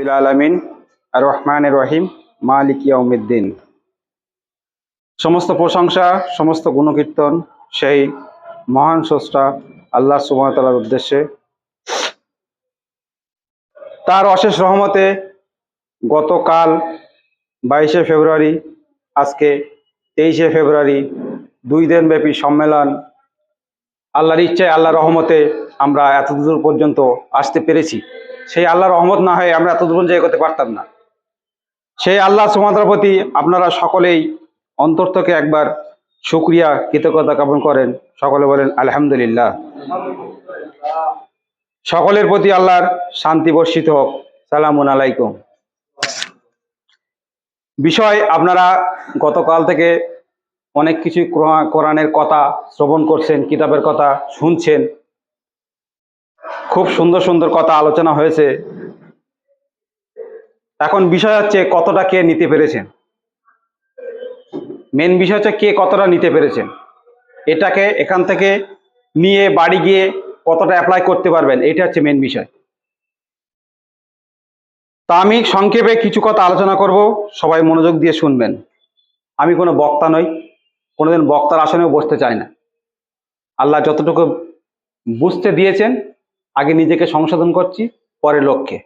বিল আলামিন আর রহমান রহিম, মালিক ইয়াউমিদ্দিন। সমস্ত প্রশংসা, সমস্ত গুণকীর্তন সেই মহান স্রষ্টা আল্লাহ সুমতালার উদ্দেশ্যে। তার অশেষ রহমতে গতকাল বাইশে ফেব্রুয়ারি, আজকে তেইশে ফেব্রুয়ারি দুই দিনব্যাপী সম্মেলন আল্লাহর ইচ্ছায় আল্লাহ রহমতে আমরা এতদূর পর্যন্ত আসতে পেরেছি। সেই আল্লাহর রহমত না হয়ে আমরা এতদূর পর্যন্ত এগোতে পারতাম না। সেই আল্লাহ সুমাতার প্রতি আপনারা সকলেই অন্তর থেকে একবার শুক্রিয়া, কৃতজ্ঞতা জ্ঞাপন করেন। সকলে বলেন, আলহামদুলিল্লাহ। সকলের প্রতি আল্লাহর শান্তি বর্ষিত হোক। সালামুন আলাইকুম। বিষয়, আপনারা গতকাল থেকে অনেক কিছু কোরআনের কথা শ্রবণ করছেন, কিতাবের কথা শুনছেন। খুব সুন্দর সুন্দর কথা আলোচনা হয়েছে। এখন বিষয় হচ্ছে কতটা কে নিতে পেরেছেন মেন বিষয় হচ্ছে কে কতটা নিতে পেরেছেন এটাকে এখান থেকে নিয়ে বাড়ি গিয়ে কতটা অ্যাপ্লাই করতে পারবেন, এটা হচ্ছে মেন বিষয়। তা আমি সংক্ষেপে কিছু কথা আলোচনা করব, সবাই মনোযোগ দিয়ে শুনবেন। আমি কোনো বক্তা নই, কোনোদিন বক্তার আসনেও বসতে চাই না। আল্লাহ যতটুকু বুঝতে দিয়েছেন আগে নিজেকে সংশোধন করছি, পরে লক্ষ্যে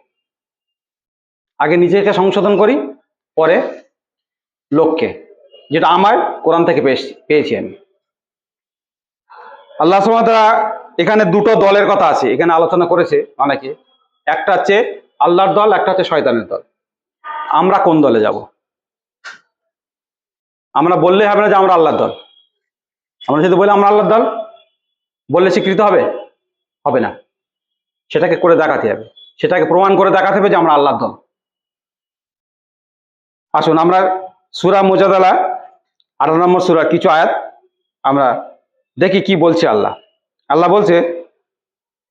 আগে নিজেকে সংশোধন করি, পরে লক্ষ্যে যেটা আমার কোরআন থেকে পেয়েছি আমি। আল্লাহ সুমাতা এখানে দুটো দলের কথা আছে, এখানে আলোচনা করেছে অনেকে। একটা হচ্ছে আল্লাহর দল, একটা হচ্ছে শয়তানের দল। আমরা কোন দলে যাব? আমরা বললে হবে না যে আমরা আল্লাহর দল। আমরা যদি বলি আমরা আল্লাহর দল, বললে স্বীকৃত হবে? হবে না। সেটাকে করে দেখাতে হবে। সেটাকে প্রমাণ করে দেখাতে হবে যে আমরা আল্লাহর দল। আসুন, আমরা সুরা মোজাদালা, আঠারো নম্বর সুরা, কিছু আয়াত আমরা দেখি কি বলছে আল্লাহ। আল্লাহ বলছে,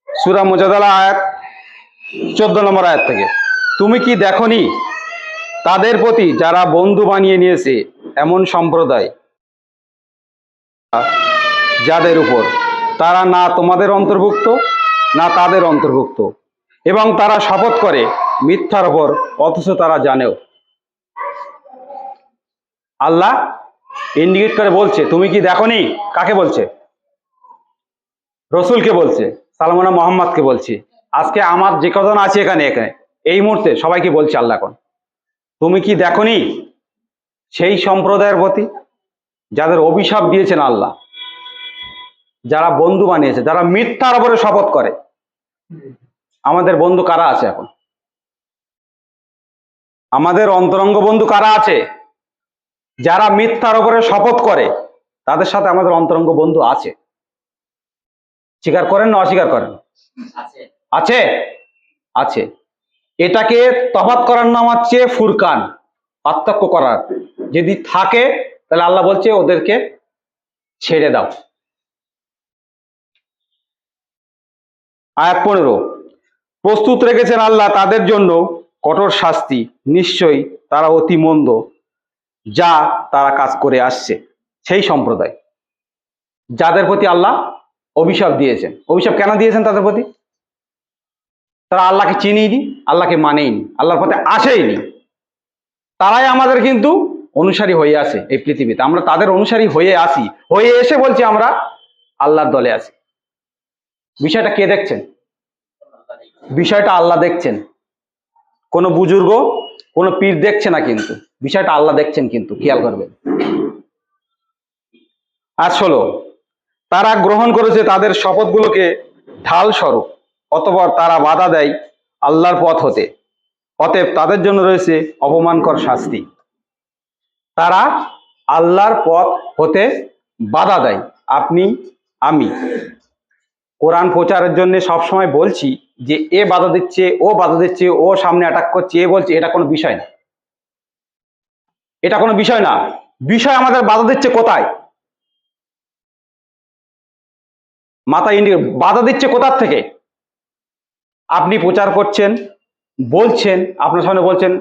সুরা মোজাদালা আয়াত চোদ্দ নম্বর আয়াত থেকে, তুমি কি দেখনি? তাদের প্রতি যারা বন্ধু বানিয়ে নিয়েছে এমন সম্প্রদায় যাদের উপর তারা না তোমাদের অন্তর্ভুক্ত? না তাদের অন্তর্ভুক্ত। এবং তারা শপথ করে মিথ্যার ওপর, অথচ তারা জানেও। আল্লাহ ইন্ডিকেট করে বলছে, তুমি কি দেখনি? কাকে বলছে? রসুলকে বলছে, সালমানা মোহাম্মদকে বলছি, আজকে আমার যে কজন আছে এখানে এখানে, এই মুহূর্তে সবাইকে বলছে আল্লাহ এখন? তুমি কি দেখনি সেই সম্প্রদায়ের প্রতি? যাদের অভিশাপ দিয়েছেন আল্লাহ, যারা বন্ধু বানিয়েছে, যারা মিথ্যার উপরে শপথ করে। আমাদের বন্ধু কারা আছে এখন? আমাদের অন্তরঙ্গ বন্ধু কারা আছে? যারা মিথ্যার উপরে শপথ করে তাদের সাথে আমাদের অন্তরঙ্গ বন্ধু আছে। স্বীকার করেন না অস্বীকার করেন? আছে। আছে? এটাকে তফাত করার নাম হচ্ছে ফুরকান পার্থক্য করার। যদি থাকে তাহলে আল্লাহ বলছে ওদেরকে ছেড়ে দাও। আয়াত পনেরো। প্রস্তুত রেখেছেন আল্লাহ তাদের জন্য কঠোর শাস্তি। নিশ্চয়ই তারা অতি মন্দ যা তারা কাজ করে আসছে সেই সম্প্রদায়। যাদের প্রতি আল্লাহ অভিশাপ দিয়েছেন। অভিশাপ কেন দিয়েছেন তাদের প্রতি? তারা আল্লাহকে চিনিনি, আল্লাহকে মানেইনি, আল্লাহর পথে আসেইনি। তারাই আমাদের কিন্তু অনুসারী হয়ে আসে এই পৃথিবীতে। আমরা তাদের অনুসারী হয়ে আসি। হয়ে এসে বলছি আমরা আল্লাহর দলে আছি। বিষয়টা কে দেখছেন? বিষয়টা আল্লাহ দেখছেন। কোনো বুজুর্গ, কোনো পীর দেখছে না কিন্তু। বিষয়টা আল্লাহ দেখছেন কিন্তু, খেয়াল করবেন। আর ষোলো। তারা গ্রহণ করেছে তাদের শপথগুলোকে ঢাল স্বরূপ অতপর তারা বাধা দেয় আল্লাহর পথ হতে। অতএব তাদের জন্য রয়েছে অপমানকর শাস্তি। তারা আল্লাহর পথ হতে বাধা দেয়, আপনি, আমি। কোরআন প্রচারের জন্য সবসময় বলছি যে, এ বাধা দিচ্ছে, ও বাধা দিচ্ছে, ও সামনে অ্যাটাক করছে, এ বলছে, এটা কোনো বিষয় না। এটা কোনো বিষয় না। বিষয় আমাদের বাধা দিচ্ছে কোথায়? মাথা ইন্ডিয়া বাধা দিচ্ছে কোথার থেকে? আপনি প্রচার করছেন, বলছেন, আপনার সামনে বলছেন,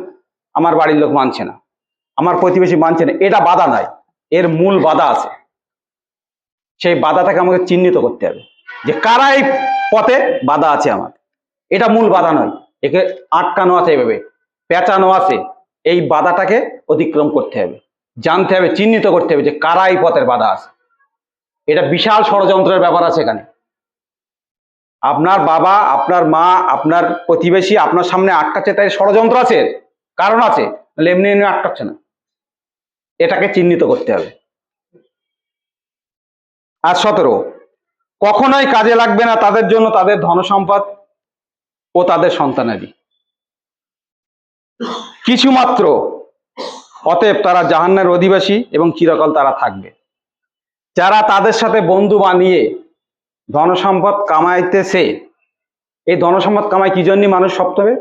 আমার বাড়ির লোক মানছে না, আমার প্রতিবেশী মানছে না, এটা বাধা নয়, এর মূল বাধা আছে। সেই বাধাটাকে আমাকে চিহ্নিত করতে হবে। যে কারা এই পথে বাধা আছে আমার। এটা মূল বাধা নয়। একে আটকানো আছে এভাবে, পেঁচানো আছে। এই বাধাটাকে অতিক্রম করতে হবে, জানতে হবে, চিহ্নিত করতে হবে যে কারা এই পথের বাধা আছে। এটা বিশাল ষড়যন্ত্রের ব্যাপার আছে এখানে। আপনার বাবা, আপনার মা, আপনার প্রতিবেশী আপনার সামনে আটকাচ্ছে, তাই ষড়যন্ত্র আছে, কারণ আছে এমনি এমনি আটকাচ্ছে না। এটাকে চিহ্নিত করতে হবে। আর সতেরো কখনোই কাজে লাগবে না তাদের জন্য তাদের ধনসম্পদ ও তাদের সন্তানাদি কিছুমাত্র অতএব তারা জাহান্নের অধিবাসী এবং চিরকাল তারা থাকবে। যারা তাদের সাথে বন্ধু বানিয়ে ধনসম্পদ কামাইতেছে, এই ধনসম্পদ কামাই কি জন্যই মানুষ সপ্তবে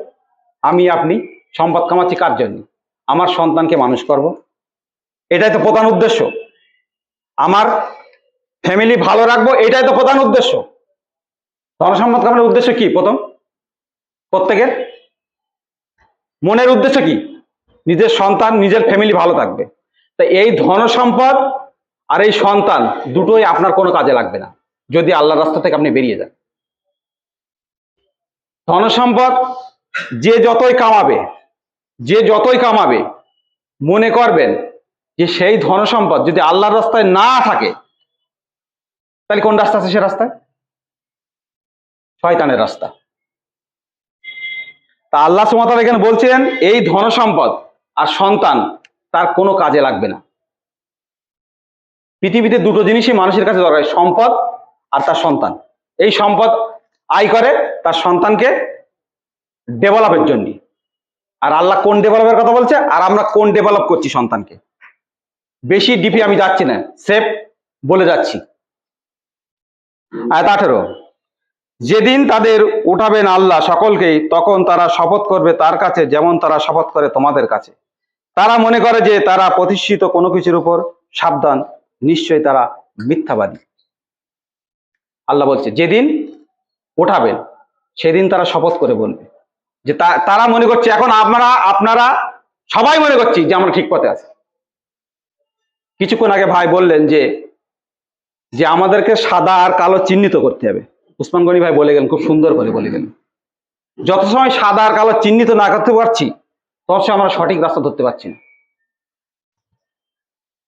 আমি, আপনি, সম্পদ কামাচ্ছি কার জন্য? আমার সন্তানকে মানুষ করব। এটাই তো প্রধান উদ্দেশ্য। আমার ফ্যামিলি ভালো রাখব, এটাই তো প্রধান উদ্দেশ্য। ধনসম্পদ কামানোর উদ্দেশ্য কি প্রথম? প্রত্যেকের? মনের উদ্দেশ্য কি? নিজের সন্তান, নিজের ফ্যামিলি ভালো থাকবে। তা এই ধন সম্পদ আর এই সন্তান দুটোই আপনার কোনো কাজে লাগবে না, যদি আল্লাহর রাস্তা থেকে আপনি বেরিয়ে যান। ধন সম্পদ যে যতই কামাবে, যে যতই কামাবে, মনে করবেন যে সেই ধন সম্পদ যদি আল্লাহর রাস্তায় না থাকে তাহলে কোন রাস্তা আছে সে রাস্তায়? শয়তানের রাস্তা। তা আল্লাহ সুমাতাল এখানে বলছেন, এই ধন সম্পদ আর সন্তান তার কোনো কাজে লাগবে না। পৃথিবীতে দুটো জিনিসই মানুষের কাছে দরকার, সম্পদ আর তার সন্তান। এই সম্পদ আয় করে তার সন্তানকে ডেভেলপের জন্য। আর আল্লাহ কোন ডেভেলপের কথা বলছে? আর আমরা কোন ডেভেলপ করছি সন্তানকে? বেশি ডিপি আমি যাচ্ছি না, সেফ বলে যাচ্ছি। আয়াত আঠেরো। যেদিন তাদের উঠাবেন আল্লাহ সকলকেই, তখন তারা শপথ করবে তার কাছে যেমন তারা শপথ করে তোমাদের কাছে। তারা মনে করে যে তারা প্রতিষ্ঠিত কোনো কিছুর উপর সাবধান, নিশ্চয়ই তারা মিথ্যাবাদী। আল্লাহ বলছে, যেদিন উঠাবেন, সেদিন তারা শপথ করে বলবে। যে তারা মনে করছে, এখন আপনারা আপনারা সবাই মনে করছি যে আমরা ঠিক পথে আছি। কিছুক্ষণ আগে ভাই বললেন যে যে আমাদেরকে সাদা আর কালো চিহ্নিত করতে হবে। উসমান গনি ভাই বলে গেলেন, খুব সুন্দর করে বলে গেলেন। যত সময় সাদা আর কালো চিহ্নিত না করতে পারছি, তত সময় আমরা সঠিক রাস্তা ধরতে পারছি না।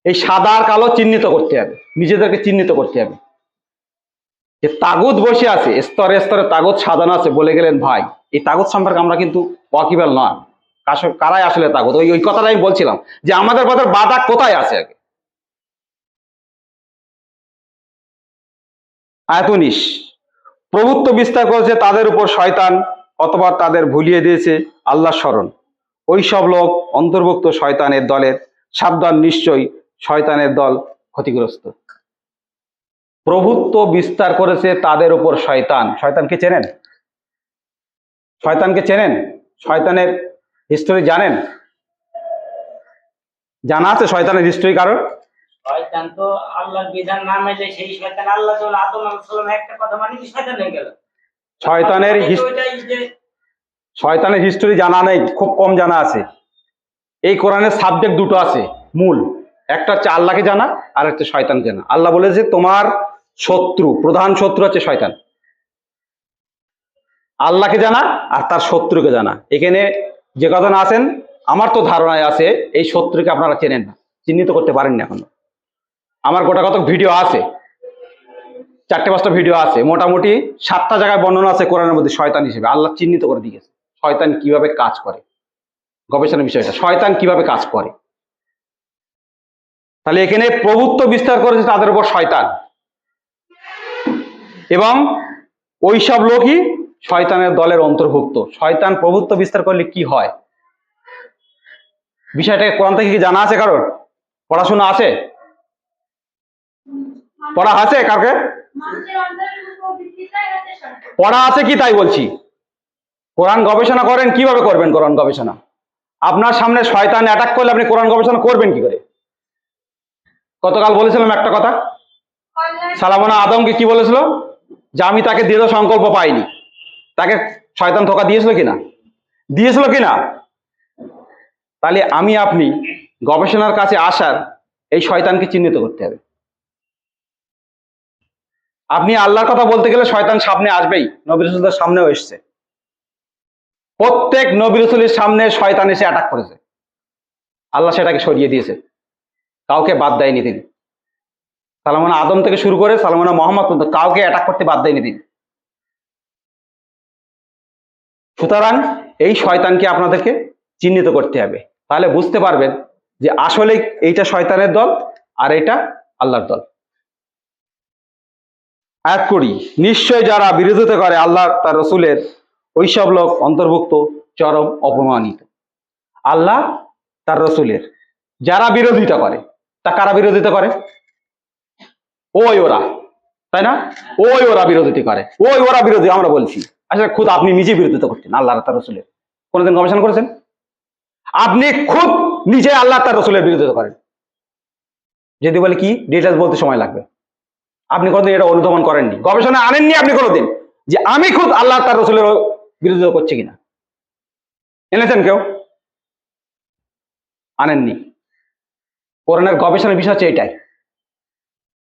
এই সাদা আর কালো চিহ্নিত করতে হবে, নিজেদেরকে চিহ্নিত করতে হবে। যে তাগুদ বসে আছে, স্তরে স্তরে তাগুদ সাজানো আছে বলে গেলেন ভাই, এই তাগুদ সম্পর্কে আমরা কিন্তু ওয়াকিবেল নয়। কারাই আসলে তাগুদ ওই ওই কথাটাই আমি বলছিলাম যে আমাদের পথের বাধা কোথায় আছে আগে? আয়াত উনিশ প্রভুত্ব বিস্তার করেছে তাদের উপর শয়তান অথবা তাদের ভুলিয়ে দিয়েছে আল্লাহ স্মরণ। ওই সব লোক অন্তর্ভুক্ত শয়তানের দলের, সাবধান নিশ্চয়ই শয়তানের দল ক্ষতিগ্রস্ত। প্রভুত্ব বিস্তার করেছে তাদের উপর শয়তান। শয়তানকে চেনেন? শয়তানকে চেনেন? শয়তানের হিস্টোরি জানেন? জানা আছে শয়তানের হিস্টোরি কারণ শয়তান তো আল্লাহর বিধান না মেলে সেই শয়তান আল্লাহ আদম আলাইহিস একটা কথা মানে কি শয়তান হয়ে গেল। শয়তানের মানে শয়তানের হিস্টোরি জানা নেই খুব কম জানা আছে। এই কোরআনের সাবজেক্ট দুটো আছে মূল। একটা হচ্ছে আল্লাহকে জানা আর একটা শয়তান জানা। আল্লাহ বলেছে তোমার শত্রু প্রধান শত্রু হচ্ছে শয়তান। আল্লাহকে জানা আর তার শত্রুকে জানা। এখানে যে কজন আছেন আমার তো ধারণায় আছে এই শত্রুকে আপনারা চেনেন না। চিহ্নিত করতে পারেননি এখনও। আমার গোটা কত ভিডিও আছে? চারটে পাঁচটা ভিডিও আছে। মোটামুটি সাতটা জায়গায় বর্ণনা আছে কোরআনের মধ্যে শয়তান হিসেবে। আল্লাহ চিহ্নিত করে দিয়েছে। শয়তান কীভাবে কাজ করে? গবেষণার বিষয়টা। শয়তান কীভাবে কাজ করে? তাহলে এখানে প্রভুত্ব বিস্তার করেছে তাদের উপর শয়তান। এবং ওই সব লোকই শয়তানের দলের অন্তর্ভুক্ত। শয়তান প্রভুত্ব বিস্তার করলে কি হয়? বিষয়টাকে কোরআন থেকে কি জানা আছে কারোর? পড়াশোনা আছে? পড়া আছে সত্য। পড়া আছে কি তাই বলছি? কোরআন গবেষণা করেন, কীভাবে করবেন কোরআন গবেষণা? আপনার সামনে শয়তান অ্যাটাক করলে আপনি কোরআন গবেষণা করবেন কি করে? গতকাল বলেছিলাম একটা কথা। সালামনা আদমকে কি বলেছিল? যে আমি তাকে দৃঢ় সংকল্প পাইনি। তাকে শয়তান ধোকা দিয়েছিল কিনা? দিয়েছিল কিনা? তাহলে আমি আপনি গবেষণার কাছে আসার এই শয়তানকে চিহ্নিত করতে হবে। আপনি আল্লাহর কথা বলতে গেলে শয়তান সামনে আসবেই, নবী রসুলদের সামনেও এসছে। প্রত্যেক নবী রসুলের সামনে শয়তান এসে অ্যাটাক করেছে। আল্লাহ সেটাকে সরিয়ে দিয়েছে। কাউকে বাদ দেয়নি তিনি। সালমানা আদম থেকে শুরু করে সালমানা মোহাম্মদ পর্যন্ত কাউকে অ্যাটাক করতে বাদ দেয়নি তিনি। সুতরাং এই শয়তানকে আপনাদেরকে চিহ্নিত করতে হবে। তাহলে বুঝতে পারবেন যে আসলে এইটা শয়তানের দল আর এটা আল্লাহর দল। আয়াত করি। নিশ্চয় যারা বিরোধিতা করে আল্লাহ তার রসুলের ওইসব লোক অন্তর্ভুক্ত চরম অপমানিত। আল্লাহ তার রসুলের। যারা বিরোধিতা করে, তা কারা বিরোধিতা করে? ওই ওরা। তাই না? ওই ওরা বিরোধিতা করে। ওই ওরা বিরোধী, আমরা বলছি। আচ্ছা খুদ আপনি নিজে বিরোধিতা করছেন আল্লাহ তার রসুলের। কোনোদিন গবেষণা করেছেন? আপনি খুব নিজে আল্লাহ তার রসুলের বিরোধিতা করেন। যদি বলে কি? ডিটেলস বলতে সময় লাগবে। আপনি কোনোদিন এটা অনুধাবন করেননি। গবেষণা আনেননি আপনি কোনোদিন যে আমি খুব আল্লাহ তার রসুলের বিরোধিতা করছি কিনা? এনেছেন কেউ? আনেননি। করোনার গবেষণার বিষয় হচ্ছে এটাই।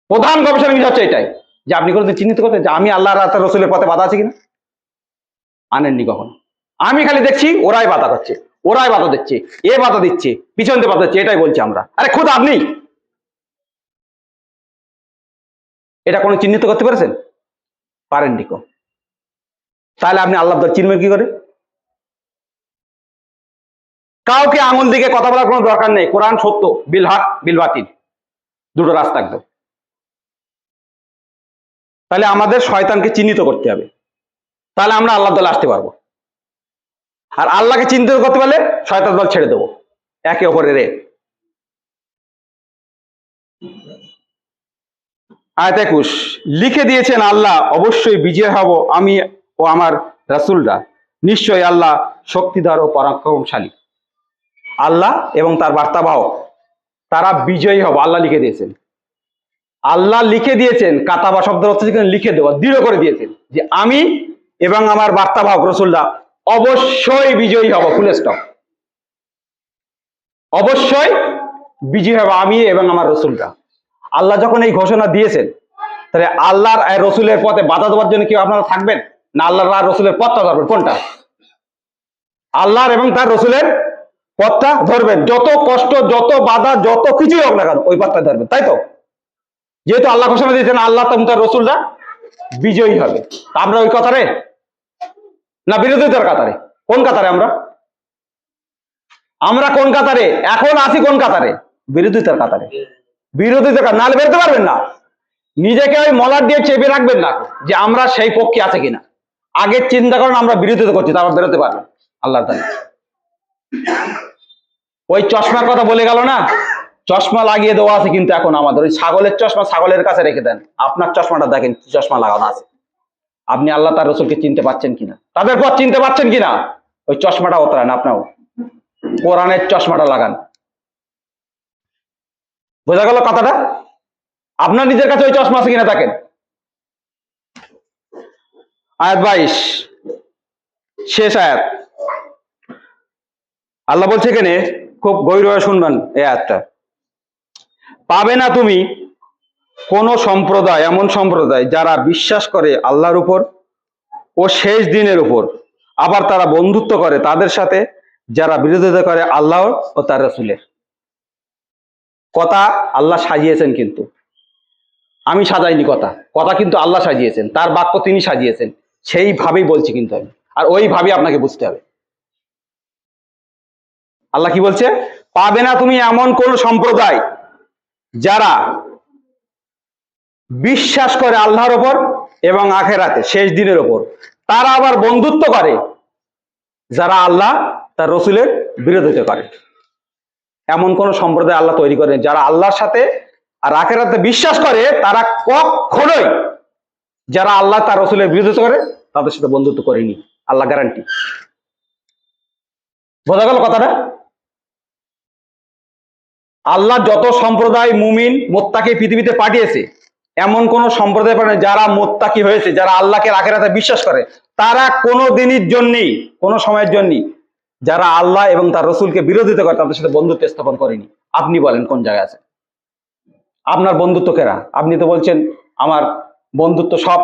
প্রধান গবেষণার বিষয় হচ্ছে এটাই যে আপনি কোনোদিন চিহ্নিত করতে যে আমি আল্লাহ তার রসুলের পথে বাধা আছে কিনা? আনেননি কখনো। আমি খালি দেখছি ওরাই বাধা করছে, ওরাই বাধা দিচ্ছে, এ বাধা দিচ্ছে, পিছন দিয়ে বাধা দিচ্ছে, এটাই বলছি আমরা। আরে খুদ আপনি? এটা কোনো চিহ্নিত করতে পেরেছেন? পারেননি কো। তাহলে আপনি আল্লাহ চিনবেন কি করে? কাউকে আঙুল দিকে কথা বলার কোনো দরকার নেই। কোরআন সত্য, বিল হক, বিল বাতিল। দুটো রাস্তা একদম। তাহলে আমাদের শয়তানকে চিহ্নিত করতে হবে। তাহলে আমরা আল্লাহ দলে আসতে পারব। আর আল্লাহকে চিহ্নিত করতে পারলে শয়তান দল ছেড়ে দেবো। একে অপরের আয়াত একুশ, লিখে দিয়েছেন আল্লাহ, অবশ্যই বিজয় হব আমি ও আমার রাসুলরা। নিশ্চয়ই আল্লাহ শক্তিধর ও পরাক্রমশালী। আল্লাহ এবং তার বার্তাবাহক, তারা বিজয়ী হব, আল্লাহ লিখে দিয়েছেন। আল্লাহ লিখে দিয়েছেন, কাতাবা শব্দ হচ্ছে লিখে দেওয়া, দৃঢ় করে দিয়েছেন, যে আমি এবং আমার বার্তাবাহক রসুল্লাহ অবশ্যই বিজয়ী হব ফুল স্টপ অবশ্যই বিজয়ী হব আমি এবং আমার রসুলরা। আল্লাহ যখন এই ঘোষণা দিয়েছেন, তাহলে আল্লাহর আর রসুলের পথে বাধা দেওয়ার জন্য কেউ আপনারা থাকবেন? না আল্লাহর আর রসুলের পথটা ধরবেন? কোনটা? আল্লাহর এবং তার রসুলের পথটা ধরবেন। যত কষ্ট, যত বাধা, যত কিছুই হোক না কেন, ওই পথটা ধরবেন। তাই তো? যেহেতু আল্লাহ ঘোষণা দিয়েছেন, আল্লাহ এবং তার রসুলরা বিজয়ী হবে। আমরা ওই কথারে? না বিরোধিতার কাতারে? কোন কাতারে আমরা? আমরা কোন কাতারে? এখন আছি কোন কাতারে? বিরোধিতার কাতারে। বিরোধিতা কাতার নাহলে বেরোতে পারবেন না। নিজেকে ওই মলার দিয়ে চেপে রাখবেন না যে আমরা সেই পক্ষে আছে কিনা। আগের চিন্তা করেন, আমরা বিরোধিতা করছি, তারপর বেরোতে পারবেন। আল্লাহ ওই চশমার কথা বলে গেল না? চশমা লাগিয়ে দেওয়া আছে কিন্তু এখন আমাদের। ওই ছাগলের চশমা ছাগলের কাছে রেখে দেন। আপনার চশমাটা দেখেন চশমা লাগানো আছে। আপনি আল্লাহ তার রসুলকে চিনতে পারছেন কিনা? তাদের পথ চিনতে পারছেন কিনা? ওই চশমাটা ওতরান, আপনাও। কোরআনের চশমাটা লাগান। বোঝা গেল কথাটা? আপনার নিজের কাছে ওই চশমা আছে কিনা দেখেন আয়াত বাইশ। শেষ আয়াত। আল্লাহ বলছে এখানে, খুব গভীরভাবে শুনবেন এই আয়াতটা। পাবে না তুমি কোন সম্প্রদায়, এমন সম্প্রদায় যারা বিশ্বাস করে আল্লাহর উপর ও শেষ দিনের উপর, আবার তারা বন্ধুত্ব করে তাদের সাথে, যারা বিরোধিতা করে আল্লাহ ও তার রসুলের। কথা আল্লাহ সাজিয়েছেন কিন্তু। আমি সাজাইনি কথা কথা কিন্তু আল্লাহ সাজিয়েছেন, তার বাক্য তিনি সাজিয়েছেন, সেইভাবেই বলছি কিন্তু আমি, আর ওইভাবেই আপনাকে বুঝতে হবে। আল্লাহ কি বলছে? পাবে না তুমি এমন কোন সম্প্রদায় যারা বিশ্বাস করে আল্লাহর ওপর এবং আখেরাতে, শেষ দিনের ওপর। তারা আবার বন্ধুত্ব করে যারা আল্লাহ তার রসুলের বিরোধিতা করে। এমন কোন সম্প্রদায় আল্লাহ তৈরি করেন। যারা আল্লাহর সাথে আর বিশ্বাস করে, তারা কখনোই যারা আল্লাহ তার রসুলের বিরোধিতা করে, তাদের সাথে বন্ধুত্ব করেনি। আল্লাহ গ্যারান্টি বোঝা গেল কথাটা? আল্লাহ যত সম্প্রদায় মুমিন মোত্তাকে পৃথিবীতে পাঠিয়েছে, এমন কোন সম্প্রদায় পাঠিয়ে যারা মোত্তাকি হয়েছে, যারা আল্লাহকে আখেরাতে বিশ্বাস করে। তারা কোনো দিনের জন্যই, কোনো সময়ের জন্যই যারা আল্লাহ এবং তার রসুলকে বিরোধিতা করে তাদের সাথে বন্ধুত্ব স্থাপন করেনি। আপনি বলেন কোন জায়গায় আছে? আপনার বন্ধুত্ব কেরা? আপনি তো বলছেন, আমার বন্ধুত্ব সব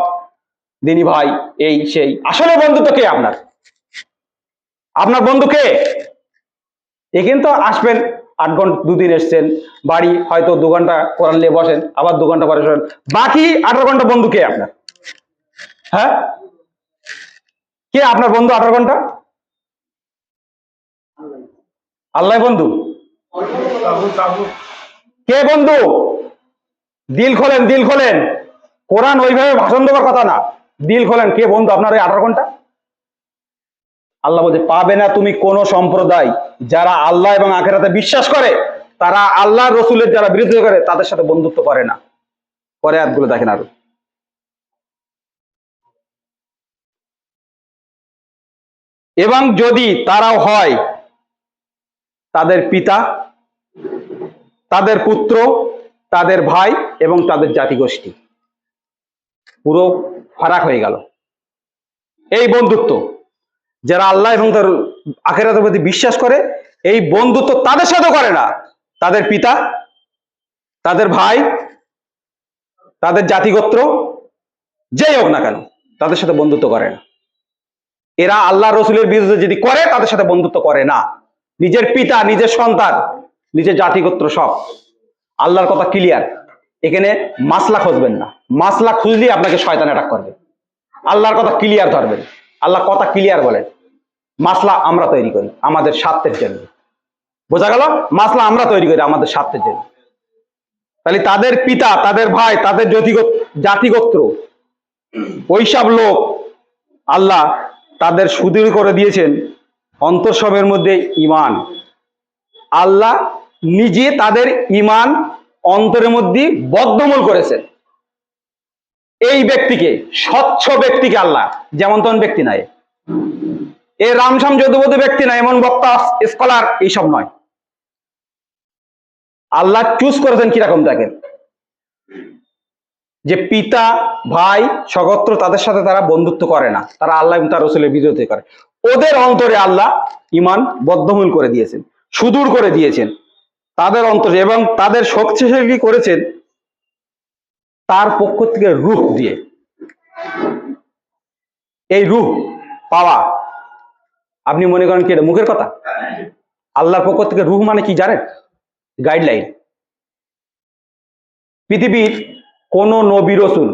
দিনী ভাই, এই, সেই। আসলে বন্ধুত্ব কে আপনার? আপনার বন্ধু কে? এ কিন্তু আসবেন, আট ঘণ্টা, দুদিন এসছেন, বাড়ি হয়তো দু ঘণ্টা কোরআন নিয়ে বসেন, আবার দু ঘণ্টা পরে শোনেন। বাকি আঠারো ঘণ্টা বন্ধু কে আপনার? হ্যাঁ? কে আপনার বন্ধু আঠারো ঘণ্টা? আল্লাহ বন্ধু। কে বন্ধু? দিল খোলেন দিল খোলেন। কোরআন ওইভাবে ভাষণ দেওয়ার কথা না। দিল খোলেন, কে বন্ধু, আপনার ওই আঠারো ঘণ্টা? আল্লাহ বলছে, পাবে না তুমি কোন সম্প্রদায় যারা আল্লাহ এবং আখেরাতে বিশ্বাস করে, তারা আল্লাহ রসুলের যারা বিরোধিতা করে, তাদের সাথে বন্ধুত্ব করে না। পরে আয়াতগুলো দেখেন আরও। এবং যদি তারাও হয় তাদের পিতা, তাদের পুত্র, তাদের ভাই এবং তাদের জাতিগোষ্ঠী। পুরো ফারাক হয়ে গেল। এই বন্ধুত্ব, যারা আল্লাহ এবং তার আখেরাতের প্রতি বিশ্বাস করে, এই বন্ধুত্ব তাদের সাথে করে না। তাদের পিতা, তাদের ভাই, তাদের জাতিগোত্র, যেই হোক না কেন, তাদের সাথে বন্ধুত্ব করে না। এরা আল্লাহ রসুলের বিরুদ্ধে যদি করে, তাদের সাথে বন্ধুত্ব করে না। নিজের পিতা, নিজের সন্তান, নিজের জাতিগোত্র সব। আল্লাহর কথা ক্লিয়ার এখানে মাসলা খুঁজবেন না। মাসলা খুঁজলেই আপনাকে শয়তান অ্যাটাক করবে। আল্লাহর কথা ক্লিয়ার ধরবেন। আল্লাহ কথা ক্লিয়ার বলেন। মাসলা আমরা তৈরি করি আমাদের স্বার্থের জন্য। বোঝা গেল? মাসলা আমরা তৈরি করি আমাদের স্বার্থের জন্য। তাহলে তাদের পিতা, তাদের ভাই, তাদের জাতিগো- জাতিগোত্র ওইসব লোক আল্লাহ তাদের সুদৃঢ় করে দিয়েছেন। অন্তঃসবের মধ্যে ইমান আল্লাহ নিজে তাদের ইমান অন্তরের মধ্যে বদ্ধমূল করেছেন এই ব্যক্তিকে, স্বচ্ছ ব্যক্তিকে আল্লাহ, যেমন তেমন ব্যক্তি নয় এ রামসাম যদুবধ ব্যক্তি নয় এমন বক্তা, স্কলার, এইসব নয়। আল্লাহ চুজ করেছেন কীরকম দেখেন যে পিতা, ভাই সগত্র তাদের সাথে তারা বন্ধুত্ব করে না। তারা আল্লাহ এবং তার রসুলের বিরোধী করে। ওদের অন্তরে আল্লাহ ইমান বদ্ধমূল করে দিয়েছেন, সুদূর করে দিয়েছেন। তাদের অন্তরে এবং তাদের শক্তিশালী করেছেন তার পক্ষ থেকে রূহ দিয়ে। এই রূহ পাওয়া, আপনি মনে করেন কি এটা মুখের কথা? আল্লাহর পক্ষ থেকে রূহ মানে কি জানেন? গাইডলাইন পৃথিবীর কোন নবী রসুল,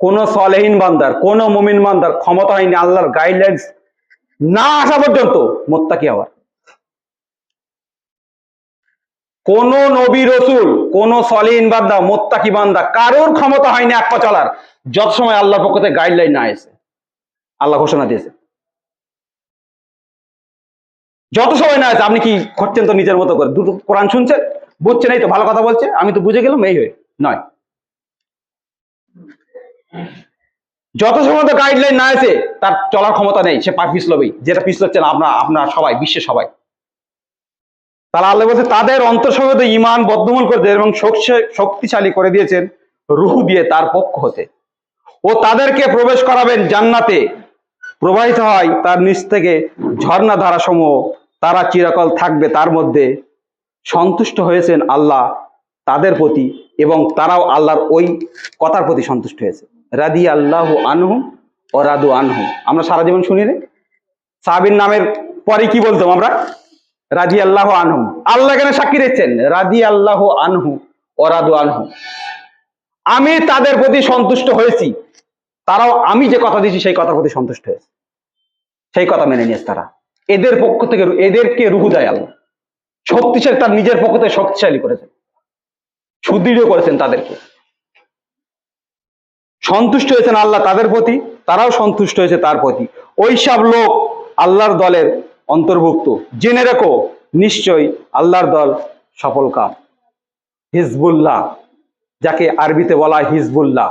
কোন সলেহীন বান্দার, কোন মুমিন বান্দার ক্ষমতা হয়নি আল্লাহর গাইডলাইন্স না আসা পর্যন্ত, মোত্তাকি হওয়ার কোন নবী রসুল, কোন সলিন বান্দা, মোত্তাকি বান্দা, কারোর ক্ষমতা হয়নি এক পা চলার। যত সময় আল্লাহর পক্ষ থেকে গাইডলাইন না এসে, আল্লাহ ঘোষণা দিয়েছে। যত সময় না আছে আপনি কি করছেন তো নিজের মতো করে? দুটো কোরআন শুনছেন বুঝছেন এই তো, ভালো কথা বলছে, আমি তো বুঝে গেলাম, এই হয়ে নয়। যত সময় গাইডলাইন না আছে তার চলার ক্ষমতা নেই, সে পা পিছলবেই যেটা পিছলচ্ছেন আপনার আপনার সবাই, বিশ্বের সবাই। তারা আল্লাহ বলছে, তাদের অন্তঃসংগত ইমান বদ্ধমূল করে এবং শক্তি- শক্তিশালী করে দিয়েছেন রুহু দিয়ে তার পক্ষ হতে। ও তাদেরকে প্রবেশ করাবেন জান্নাতে। প্রবাহিত হয় তার নিচ থেকে ঝর্ণা ধারাসমূহ। তারা চিরকাল থাকবে তার মধ্যে। সন্তুষ্ট হয়েছেন আল্লাহ তাদের প্রতি এবং তারাও আল্লাহর ওই কথার প্রতি সন্তুষ্ট হয়েছে। রাদি আল্লাহ আনহু ও রাদু আনহু আমরা সারা জীবন শুনি রে। সাবির নামের পরে কি বলতাম আমরা? রাজি আল্লাহ আনহু আল্লাহ এখানে সাক্ষী দিচ্ছেন রাজি আল্লাহ আনহু ও রাদু আনহু আমি তাদের প্রতি সন্তুষ্ট হয়েছি। তারাও আমি যে কথা দিয়েছি, সেই কথার প্রতি সন্তুষ্ট হয়েছে। সেই কথা মেনে নিয়েছে তারা। এদের পক্ষ থেকে এদেরকে রুহু দেয় আল্লাহ। শক্তিশালী তার নিজের পক্ষ থেকে শক্তিশালী করেছেন সুদৃঢ় করেছেন তাদেরকে। সন্তুষ্ট হয়েছেন আল্লাহ তাদের প্রতি, তারাও সন্তুষ্ট হয়েছে তার প্রতি। ওই সব লোক আল্লাহর দলের অন্তর্ভুক্ত। জেনে রেখো, নিশ্চয়ই আল্লাহর দল সফল কাম হিজবুল্লাহ, যাকে আরবিতে বলা হয় হিজবুল্লাহ।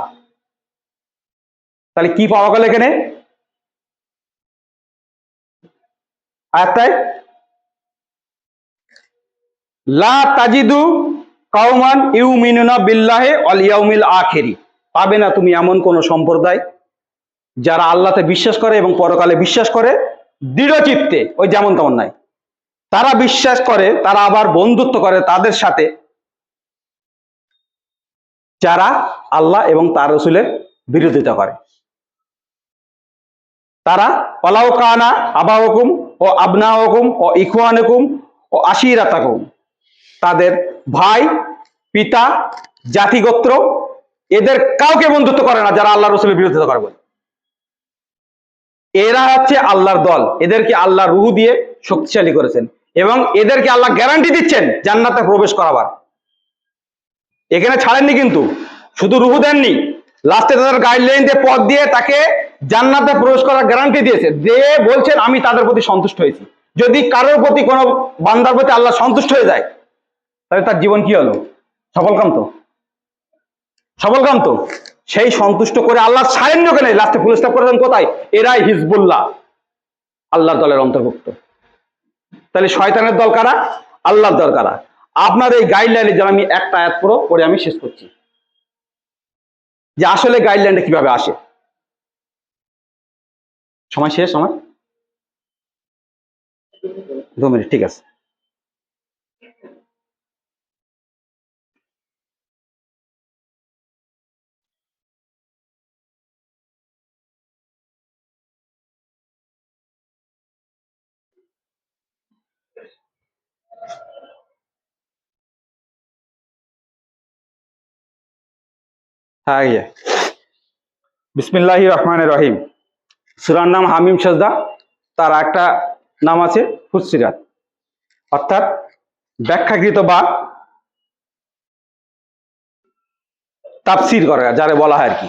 তাহলে কি পাওয়া গেল এখানে? আয়াতটায়? লা তাজিদু কাউমান ইউমিনুনা বিল্লাহে অল ইয়াউমিল আখেরি। পাবে না তুমি এমন কোন সম্প্রদায় যারা আল্লাহতে বিশ্বাস করে এবং পরকালে বিশ্বাস করে? দৃঢ় চিত্তে, ওই যেমন তেমন নাই। তারা বিশ্বাস করে, তারা আবার বন্ধুত্ব করে তাদের সাথে যারা আল্লাহ এবং তার রসুলের বিরোধিতা করে। তারা অলাউ কানা আবা হুকুম ও আবনা হুকুম ও ইখওয়ান হুকুম ও আশিরাত হুকুম তাদের ভাই, পিতা, জাতিগোত্র এদের কাউকে বন্ধুত্ব করে না যারা আল্লাহ রসুলের বিরোধিতা করবে এরা হচ্ছে আল্লাহর দল। এদেরকে আল্লাহ রুহু দিয়ে শক্তিশালী করেছেন এবং এদেরকে আল্লাহ গ্যারান্টি দিচ্ছেন জান্নাতে প্রবেশ করাবার। এখানে ছাড়েননি কিন্তু। শুধু রুহু দেননি। লাস্টে তাদের গাইডলাইন দিয়ে পথ দিয়ে তাকে জান্নাতে প্রবেশ করার গ্যারান্টি দিয়েছে। দিয়ে বলছেন, আমি তাদের প্রতি সন্তুষ্ট হয়েছি। যদি কারোর প্রতি কোনো বান্দার প্রতি আল্লাহ সন্তুষ্ট হয়ে যায়, তাহলে তার জীবন কি হলো? সফলকান্ত সফলকান্ত সেই সন্তুষ্ট করে আল্লাহ ছাড়েন কেন লাস্টে ফুল স্টপ করেছেন কোথায়? এরাই হিজবুল্লাহ। আল্লাহর দলের অন্তর্ভুক্ত। তাহলে শয়তানের দল কারা? আল্লাহর দল কারা? আপনার এই গাইডলাইনে যেন আমি একটা আয়াত পুরো পরে আমি শেষ করছি। যে আসলে গাইডলাইনটা কীভাবে আসে? সময় শেষ আমার দু মিনিট, ঠিক আছে। হ্যাঁ ইয়ে বিসমিল্লাহ রহমান রহিম। সুরার নাম হামিম সাজদা, তার একটা নাম আছে ফুসিরাত অর্থাৎ ব্যাখ্যাকৃত বা তাফসির করা, যারে বলা হয় আর কি।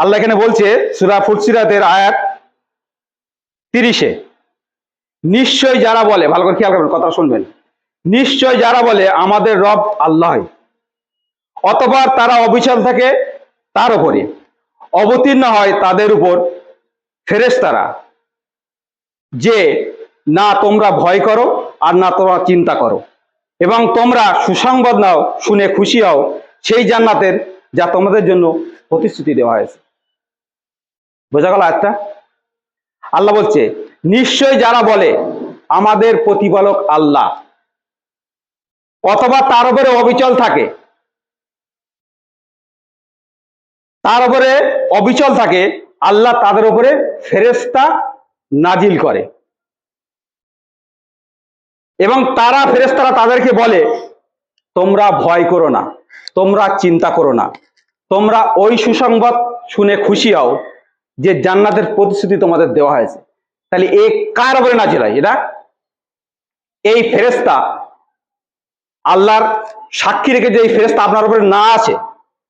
আল্লাহ এখানে বলছে, সুরা ফুসিরাতের আয়াত তিরিশে। নিশ্চয় যারা বলে, ভালো করে খেয়াল করবেন কথা শুনবেন। নিশ্চয় যারা বলে আমাদের রব আল্লাহ। অতবার তারা অবিচল থাকে তার উপরে। অবতীর্ণ হয় তাদের উপর ফেরেশতারা। যে না তোমরা ভয় করো আর না তোমরা চিন্তা করো। এবং তোমরা সুসংবাদ নাও, শুনে খুশি হও, সেই জান্নাতের যা তোমাদের জন্য প্রতিশ্রুতি দেওয়া হয়েছে। বোঝা গেল একটা আল্লাহ বলছে, নিশ্চয় যারা বলে আমাদের প্রতিপালক আল্লাহ অথবা তার উপরে অবিচল থাকে। তার উপরে অবিচল থাকে, আল্লাহ তাদের উপরে ফেরেস্তা নাজিল করে। এবং তারা ফেরেস্তারা তাদেরকে বলে, তোমরা ভয় করো না, তোমরা চিন্তা করো না। তোমরা ওই সুসংবাদ শুনে খুশি হও যে জান্নাতের প্রতিশ্রুতি তোমাদের দেওয়া হয়েছে। তাহলে এ কার উপরে নাজিল হয়? এটা এই ফেরেস্তা আল্লাহর সাক্ষী রেখে যে এই ফেরেস্তা আপনার উপরে না আছে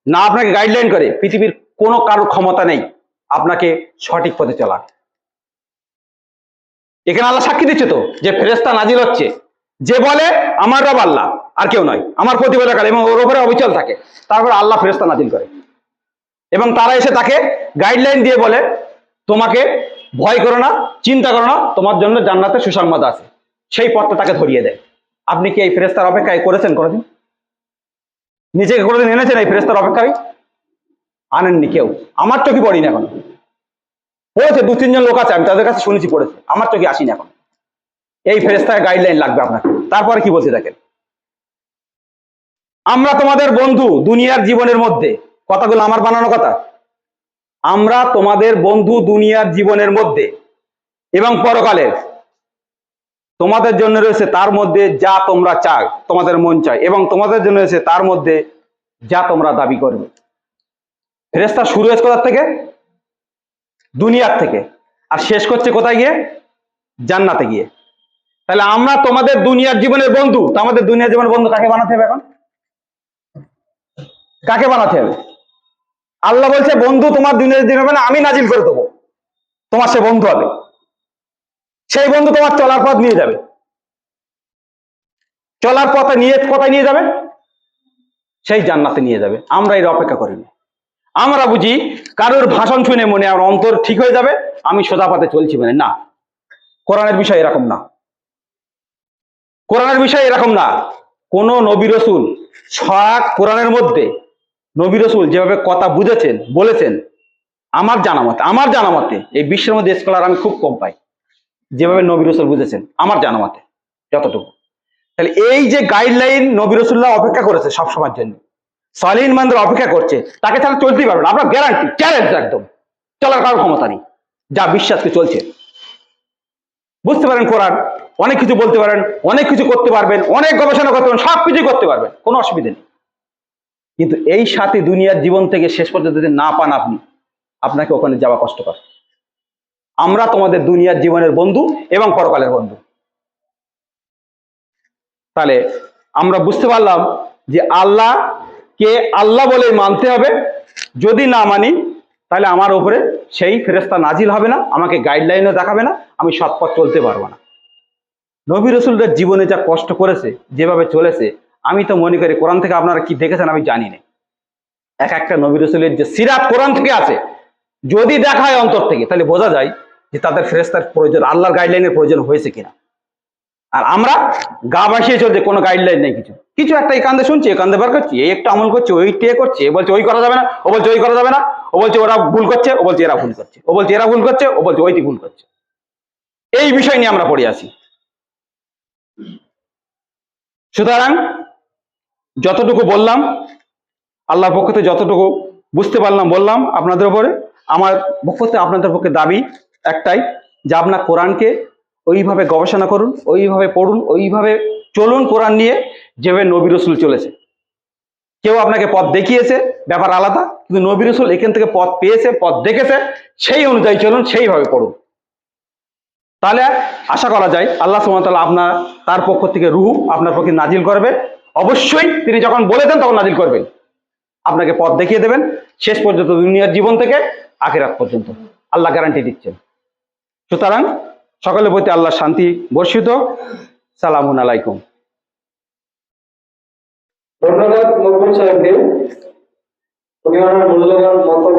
না আপনাকে গাইডলাইন করে, পৃথিবীর কোনো কারোর ক্ষমতা নেই, আপনাকে সঠিক পথে চলা এখানে আল্লাহ সাক্ষী দিচ্ছে তো, যে ফেরেস্তা নাজিল হচ্ছে। যে বলে, আমার রব আল্লাহ, আর কেউ নয়, আমার প্রতিবেদকাল এবং ওর উপরে অবিচল থাকে। তারপর আল্লাহ ফেরেস্তা নাজিল করে। এবং তারা এসে তাকে গাইডলাইন দিয়ে বলে, তোমাকে ভয় করো না, চিন্তা করো না, তোমার জন্য জান্নাতে সুসংবাদ আছে। সেই পথটা তাকে ধরিয়ে দেয়। আপনি কি এই ফেরেস্তার অপেক্ষায় করেছেন কোনোদিন? নিজেকে কোনোদিন এনেছেন এই ফেরেস্তার অপেক্ষায়? আনেননি কেউ। আমার চোখে পড়িনি এখন। পড়েছে, দু, তিনজন লোক আছে, আমি তাদের কাছে শুনেছি পড়েছে। আমার চোখে আসিনি এখন। এই ফেরেস্তায় গাইডলাইন লাগবে আপনাকে। তারপরে কি বলছে দেখেন? আমরা তোমাদের বন্ধু দুনিয়ার জীবনের মধ্যে। কথাগুলো আমার বানানো কথা। আমরা তোমাদের বন্ধু দুনিয়ার জীবনের মধ্যে এবং পরকালের। তোমাদের জন্য রয়েছে তার মধ্যে যা তোমরা চাও, তোমাদের মন চায় এবং তোমাদের জন্য রয়েছে তার মধ্যে যা তোমরা দাবি করবে। ফেরেস্তা শুরু হয়েছে কোথার থেকে? দুনিয়ার থেকে। আর শেষ করছে কোথায় গিয়ে? জান্নাতে গিয়ে। তাহলে আমরা তোমাদের দুনিয়ার জীবনের বন্ধু, তো আমাদের দুনিয়ার জীবনের বন্ধু কাকে বানাতে হবে এখন? কাকে বানাতে হবে? আল্লাহ বলছে, বন্ধু, তোমার দুনিয়ার জীবনে মানে আমি নাজিল করে দেবো। তোমার সে বন্ধু হবে। সেই বন্ধু তোমার চলার পথ নিয়ে যাবে। চলার পথে নিয়ে, কোথায় নিয়ে যাবে? সেই জান্নাতে নিয়ে যাবে। আমরা এর অপেক্ষা করিনি আমরা বুঝি কারোর ভাষণ শুনে মনে আমার অন্তর ঠিক হয়ে যাবে, আমি সোজা চলছি মানে না। কোরআনের বিষয় এরকম না। কোরআনের বিষয় এরকম না। কোন নবী রসুল ছক কোরআনের মধ্যে নবী রসুল যেভাবে কথা বুঝেছেন, বলেছেন, আমার জানামতে আমার জানামতে এই বিশ্বের মধ্যে স্কলার আমি খুব কম পাই। যেভাবে নবী রসুল বুঝেছেন, আমার জানা মতে, যতটুকু। তাহলে এই যে গাইডলাইন নবী রসুল্লাহ অপেক্ষা করেছে সব সময়ের জন্য সলিন মান্দের অপেক্ষা করছে, তাকে ছাড়া চলতেই পারবে না। আপনার গ্যারান্টি চ্যালেঞ্জ একদম। চলার কারোর ক্ষমতা নেই, যা বিশ্বাসকে চলছে। বুঝতে পারেন কোরআন, অনেক কিছু বলতে পারেন, অনেক কিছু করতে পারবেন, অনেক গবেষণা করতে পারবেন সব কিছু করতে পারবেন, কোনো অসুবিধা নেই। কিন্তু এই সাথে দুনিয়ার জীবন থেকে শেষ পর্যন্ত যদি না পান আপনি, আপনাকে ওখানে যাওয়া কষ্টকর। আমরা তোমাদের দুনিয়ার জীবনের বন্ধু এবং পরকালের বন্ধু। তাহলে আমরা বুঝতে পারলাম যে আল্লাহ কে আল্লাহ বলে মানতে হবে। যদি না মানি, তাহলে আমার উপরে সেই ফেরেস্তা নাজিল হবে না, আমাকে গাইডলাইনও দেখাবে না, আমি সৎপথ চলতে পারব না। নবী রসুলদের জীবনে যা কষ্ট করেছে, যেভাবে চলেছে, আমি তো মনে করি কোরআন থেকে আপনারা কি দেখেছেন আমি জানি না। এক একটা নবী রসুলের যে সিরাত কোরআন থেকে আছে, যদি দেখা হয় অন্তর থেকে, তাহলে বোঝা যায় যে তাদের ফেরেস্তার প্রয়োজন, আল্লাহর গাইডলাইনের প্রয়োজন হয়েছে কিনা। আর আমরা গা ভাসিয়ে চলছে, কোনো গাইডলাইন নেই কিছু। কিছু একটা এই কান্দে শুনছি, এই কান্দে বার করছি, এই একটা আমল করছে, ওই টে করছে এ বলছে ওই করা যাবে না, ও বলছে ওই করা যাবে না, ও বলছে ওরা ভুল করছে, ও বলছে এরা ভুল করছে, ও বলছে এরা ভুল করছে, ও বলছে ওইটি ভুল করছে। এই বিষয় নিয়ে আমরা পড়ে আসি সুতরাং যতটুকু বললাম, আল্লাহর পক্ষ থেকে যতটুকু বুঝতে পারলাম, বললাম আপনাদের উপরে। আমার পক্ষ থেকে আপনাদের পক্ষে দাবি একটাই যে আপনার কোরআনকে ওইভাবে গবেষণা করুন, ওইভাবে পড়ুন, ওইভাবে চলুন কোরআন নিয়ে যেভাবে নবী রসুল চলেছে। কেউ আপনাকে পথ দেখিয়েছে, ব্যাপার আলাদা, কিন্তু নবী রসুল এখান থেকে পথ পেয়েছে, পথ দেখেছে, সেই অনুযায়ী চলুন, সেইভাবে পড়ুন। তাহলে আশা করা যায়, আল্লাহ সুমতাল্লাহ আপনার, তার পক্ষ থেকে রুহু আপনার পক্ষে নাজিল করবে। অবশ্যই তিনি যখন বলে দেন, তখন নাজিল করবেন। আপনাকে পথ দেখিয়ে দেবেন, শেষ পর্যন্ত দুনিয়ার জীবন থেকে আখেরাত পর্যন্ত। আল্লাহ গ্যারান্টি দিচ্ছেন। সুতরাং সকলের প্রতি আল্লাহ শান্তি বর্ষিত। সালাম আলাইকুম। ধন্যবাদ মকবুল সাহেবকে। উনি ওনার মূল্যবান মন্তব্য